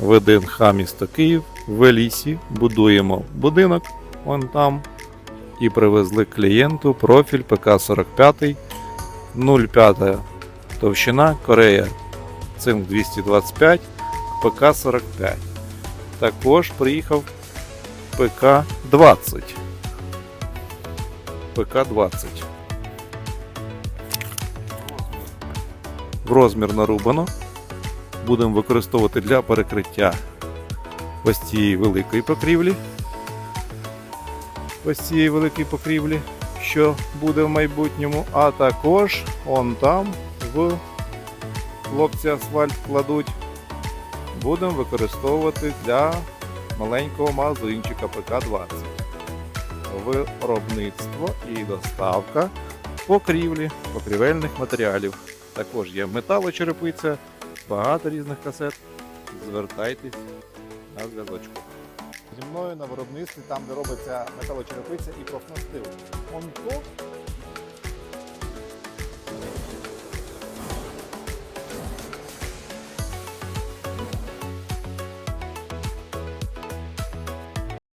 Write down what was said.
ВДНХ місто Київ в лісі будуємо будинок вон там і привезли клієнту профіль ПК-45 0,5 товщина Корея цинк 225 ПК-45. Також приїхав ПК-20. ПК-20. В розмір нарубано. Будемо використовувати для перекриття ось цієї великої покрівлі. Ось цієї великої покрівлі, що буде в майбутньому. А також он там в хлопці асфальт кладуть. Будемо використовувати для маленького магазинчика ПК-20. Виробництво і доставка покрівлі, покрівельних матеріалів. Також є металочерепиця, багато різних касет. Звертайтесь на зв'язочку. Зі мною на виробництві, там де робиться металочерепиця і профнастил. Он то